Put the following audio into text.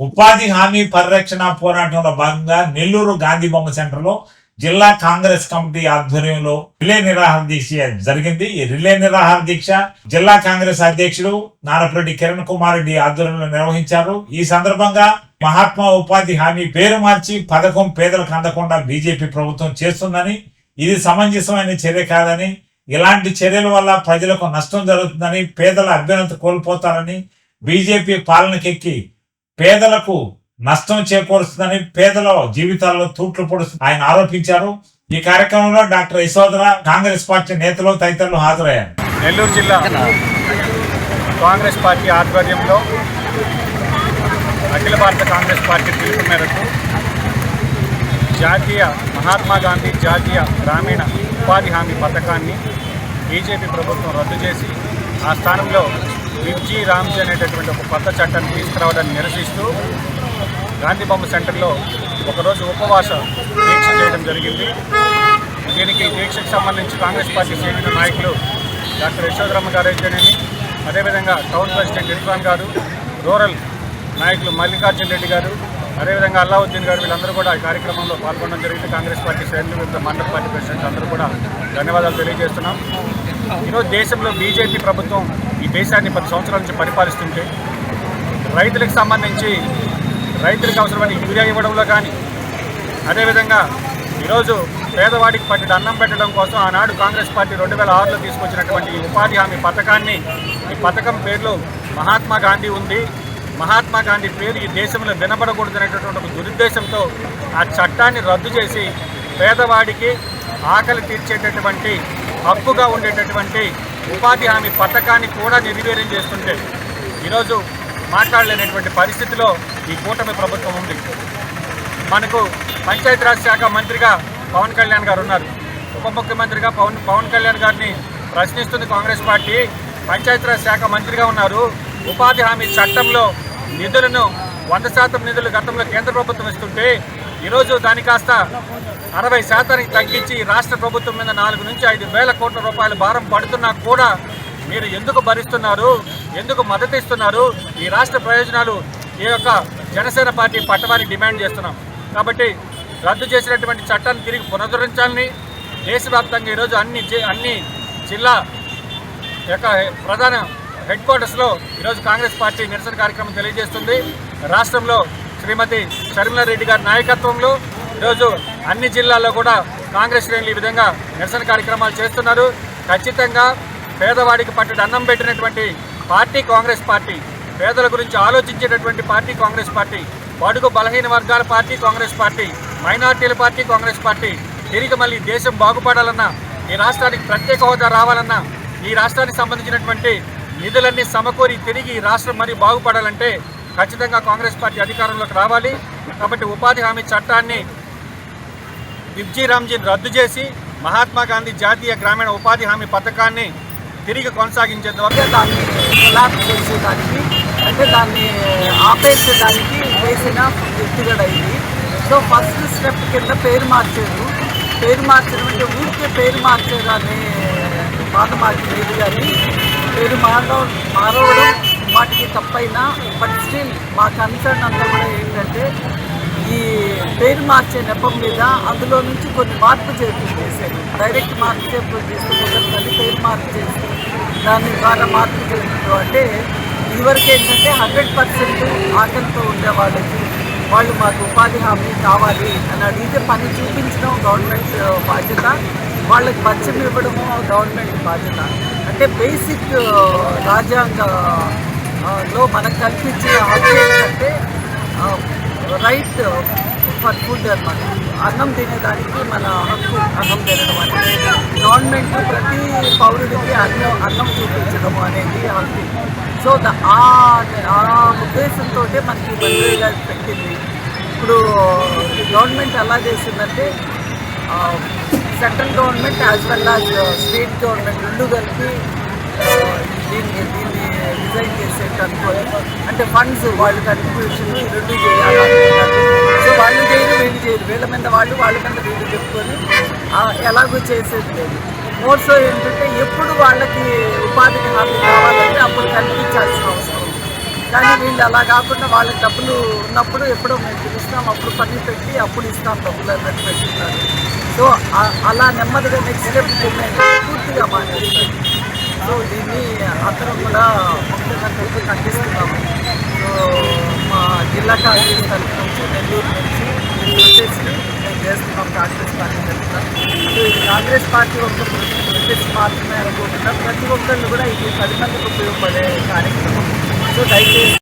ఉపాధి హామీ పరిరక్షణ పోరాటంలో భాగంగా నెల్లూరు గాంధీ బొమ్మ సెంటర్లో జిల్లా కాంగ్రెస్ కమిటీ ఆధ్వర్యంలో రిలే నిరాహార దీక్ష జరిగింది. ఈ రిలే నిరాహార దీక్ష జిల్లా కాంగ్రెస్ అధ్యక్షుడు నారపురెడ్డి కిరణ్ కుమార్ రెడ్డి ఆధ్వర్యంలో నిర్వహించారు. ఈ సందర్భంగా మహాత్మా ఉపాధి హామీ పేరు మార్చి పథకం పేదలకు అందకుండా బీజేపీ ప్రభుత్వం చేస్తుందని ఇది సమంజసమైన చర్య కాదని ఇలాంటి చర్యల వల్ల ప్రజలకు నష్టం జరుగుతుందని పేదల అభ్యున్నత కోల్పోతారని బీజేపీ పాలనకెక్కి పేదలకు నష్టం చేకూరుస్తుందని పేదల జీవితాల్లో తూట్లు పొడుస్తుంది. ఆయన ఆరోపించారు. ఈ కార్యక్రమంలో డాక్టర్ యశోధర కాంగ్రెస్ పార్టీ నేతలు తదితరులు హాజరయ్యారు. నెల్లూరు జిల్లా కాంగ్రెస్ పార్టీ ఆధ్వర్యంలో అఖిల భారత కాంగ్రెస్ పార్టీ పిలుపు మేరకు జాతీయ మహాత్మా గాంధీ జాతీయ గ్రామీణ ఉపాధి హామీ పథకాన్ని బీజేపీ ప్రభుత్వం రద్దు చేసి ఆ స్థానంలో విబ్జీ రామ్జీ అనేటటువంటి ఒక కొత్త చట్టాన్ని తీసుకురావడాన్ని నిరసిస్తూ గాంధీ బొమ్మ సెంటర్లో ఒకరోజు ఉపవాస దీక్ష చేయడం జరిగింది. దీనికి దీక్షకు సంబంధించి కాంగ్రెస్ పార్టీ సీనియర్ నాయకులు డాక్టర్ యశోధరమ్మ గారు అయితేనేమి అదేవిధంగా టౌన్ ప్రెసిడెంట్ ఇర్ఫాన్ గారు రూరల్ నాయకులు మల్లికార్జున రెడ్డి గారు అదేవిధంగా అల్లావుద్దీన్ గారు వీళ్ళందరూ కూడా ఈ కార్యక్రమంలో పాల్గొనడం జరిగింది. కాంగ్రెస్ పార్టీ శ్రేణులు వివిధ మండల పార్టీ ప్రెసిడెంట్ అందరూ కూడా ధన్యవాదాలు తెలియజేస్తున్నాం. ఈరోజు దేశంలో బీజేపీ ప్రభుత్వం ఈ దేశాన్ని పది సంవత్సరాల నుంచి పరిపాలిస్తుంటే రైతులకు సంబంధించి రైతులకు అవసరమైన యూరియా ఇవ్వడంలో కానీ అదేవిధంగా ఈరోజు పేదవాడికి పట్టిన అన్నం పెట్టడం కోసం ఆనాడు కాంగ్రెస్ పార్టీ రెండు వేల ఆరులో తీసుకొచ్చినటువంటి ఉపాధి హామీ పథకాన్ని ఈ పథకం పేరులో మహాత్మా గాంధీ ఉంది. మహాత్మా గాంధీ పేరు ఈ దేశంలో వినబడకూడదనేటటువంటి ఒక దురుద్దేశంతో ఆ చట్టాన్ని రద్దు చేసి పేదవాడికి ఆకలి తీర్చేటటువంటి హక్కుగా ఉండేటటువంటి ఉపాధి హామీ పథకాన్ని కూడా నిర్వీర్యం చేస్తుంటే ఈరోజు మాట్లాడలేనటువంటి పరిస్థితిలో ఈ కూటమి ప్రభుత్వం ఉంది. మనకు పంచాయతీరాజ్ శాఖ మంత్రిగా పవన్ కళ్యాణ్ గారు ఉన్నారు. ఉప ముఖ్యమంత్రిగా పవన్ పవన్ కళ్యాణ్ గారిని ప్రశ్నిస్తుంది కాంగ్రెస్ పార్టీ. పంచాయతీరాజ్ శాఖ మంత్రిగా ఉన్నారు. ఉపాధి హామీ చట్టంలో నిధులను వంద శాతం నిధులు గతంలో కేంద్ర ప్రభుత్వం ఇస్తుంటే ఈరోజు దాని కాస్త అరవై శాతానికి తగ్గించి రాష్ట్ర ప్రభుత్వం మీద నాలుగు నుంచి ఐదు వేల కోట్ల రూపాయల భారం పడుతున్నా కూడా మీరు ఎందుకు భరిస్తున్నారు? ఎందుకు మద్దతు ఇస్తున్నారు? ఈ రాష్ట్ర ప్రయోజనాలు ఈ యొక్క జనసేన పార్టీ పట్టమని డిమాండ్ చేస్తున్నాం. కాబట్టి రద్దు చేసినటువంటి చట్టాన్ని తిరిగి పునరుద్ధరించాలని దేశవ్యాప్తంగా ఈరోజు అన్ని జి- అన్ని జిల్లా యొక్క ప్రధాన హెడ్ క్వార్టర్స్లో ఈరోజు కాంగ్రెస్ పార్టీ నిరసన కార్యక్రమం తెలియజేస్తుంది. రాష్ట్రంలో శ్రీమతి షర్మిలారెడ్డి గారి నాయకత్వంలో ఈరోజు అన్ని జిల్లాల్లో కూడా కాంగ్రెస్ శ్రేణులు ఈ విధంగా నిరసన కార్యక్రమాలు చేస్తున్నారు. ఖచ్చితంగా పేదవాడికి పట్టడి అన్నం పెట్టినటువంటి పార్టీ కాంగ్రెస్ పార్టీ పేదల గురించి ఆలోచించేటటువంటి పార్టీ కాంగ్రెస్ పార్టీ బడుగు బలహీన వర్గాల పార్టీ కాంగ్రెస్ పార్టీ మైనార్టీల పార్టీ కాంగ్రెస్ పార్టీ తిరిగి మళ్ళీ దేశం బాగుపడాలన్నా ఈ రాష్ట్రానికి ప్రత్యేక హోదా రావాలన్నా ఈ రాష్ట్రానికి సంబంధించినటువంటి నిధులన్నీ సమకూరి తిరిగి ఈ రాష్ట్రం మరి బాగుపడాలంటే ఖచ్చితంగా కాంగ్రెస్ పార్టీ అధికారంలోకి రావాలి. కాబట్టి ఉపాధి హామీ చట్టాన్ని బిబ్జీ రామ్జీని రద్దు చేసి మహాత్మా గాంధీ జాతీయ గ్రామీణ ఉపాధి హామీ పథకాన్ని తిరిగి కొనసాగించేందుకు దాన్ని కొలాప్స్ చేసేదానికి అంటే దాన్ని ఆపేసేదానికి వేసిన ఎత్తుగడ ఇది సో ఫస్ట్ స్టెప్ కింద పేరు మార్చారు. పేరు మార్చడం అంటే ఊరికే పేరు మార్చేదాన్ని మాట మాటి కానీ పేరు మారడం మారవడం వాటికి తప్పైనా బట్ స్టిల్ మా కన్సర్న్ అంతా కూడా ఏంటంటే ఈ పేరు మార్చే నెపం మీద అందులో నుంచి కొన్ని మార్పు చేర్పులు డైరెక్ట్ మార్పు చేర్పులు చేస్తే కుదరదని పేరు మార్పు చేసి దాని ద్వారా మార్పు చేర్పులు అంటే ఇదివరకు ఏంటంటే హండ్రెడ్ పర్సెంట్ ఆకలితో ఉండే వాళ్ళకి వాళ్ళు మాకు ఉపాధి హామీ కావాలి అని అడిగితే పని చూపించడం గవర్నమెంట్ బాధ్యత వాళ్ళకి బచ్చం ఇవ్వడము గవర్నమెంట్ బాధ్యత. అంటే బేసిక్ రాజ్యాంగ లో మనకు కనిపించే హక్కు ఏంటంటే రైట్ ఫర్ ఫుడ్ అనమాట అన్నం తినేదానికి మన హక్కు అన్నం తినడం అనేది గవర్నమెంట్ ప్రతి పౌరుడికి అన్నం అన్నం చూపించడం అనేది హక్కు సో ఆ ఉద్దేశంతో మనకి బంద్రేగా పెట్టింది. ఇప్పుడు గవర్నమెంట్ ఎలా చేసిందంటే central government as well as state government రెండు కలిపి దీన్ని దీన్ని డిజైన్ చేసేట్టు అనుకోని అంటే ఫండ్స్ వాళ్ళు కంట్రిబ్యూషన్ రెండు చేయాలి. సో వాళ్ళు చేయరు వీళ్ళు చేయరు. వీళ్ళ మీద వాళ్ళు వాళ్ళ మీద వీళ్ళు చెప్పుకొని ఎలాగో చేసేది లేదు. మోర్ సో ఏంటంటే ఎప్పుడు వాళ్ళకి ఉపాధికి హామీ కావాలంటే అప్పుడు కనిపించాల్సిన అవసరం. కానీ వీళ్ళు అలా కాకుండా వాళ్ళకి డబ్బులు ఉన్నప్పుడు ఎప్పుడో మేము పిలుస్తాం అప్పుడు పని పెట్టి అప్పుడు ఇస్తాం డబ్బులు అన్నట్టు పెట్టున్నారు సో అలా నెమ్మదిగా నెక్స్ట్ స్టెప్ పూర్తిగా మానేస్తారు సో దీన్ని అందరం కూడా ముఖ్యమంత్రికి ఖండిస్తున్నాము సో మా జిల్లా కాంగ్రెస్ తరఫు నుంచి నెల్లూరు నుంచి వచ్చేసి మేము చేస్తున్నాం కాంగ్రెస్ పార్టీ తరఫున. సో ఇది కాంగ్రెస్ పార్టీ ఒక ప్రొటెస్ట్ మాత్రమే అనుకుంటున్నాం. ప్రతి ఒక్కళ్ళు కూడా ఇది పది మందికి ఉపయోగపడే కార్యక్రమం. సో దయచేసి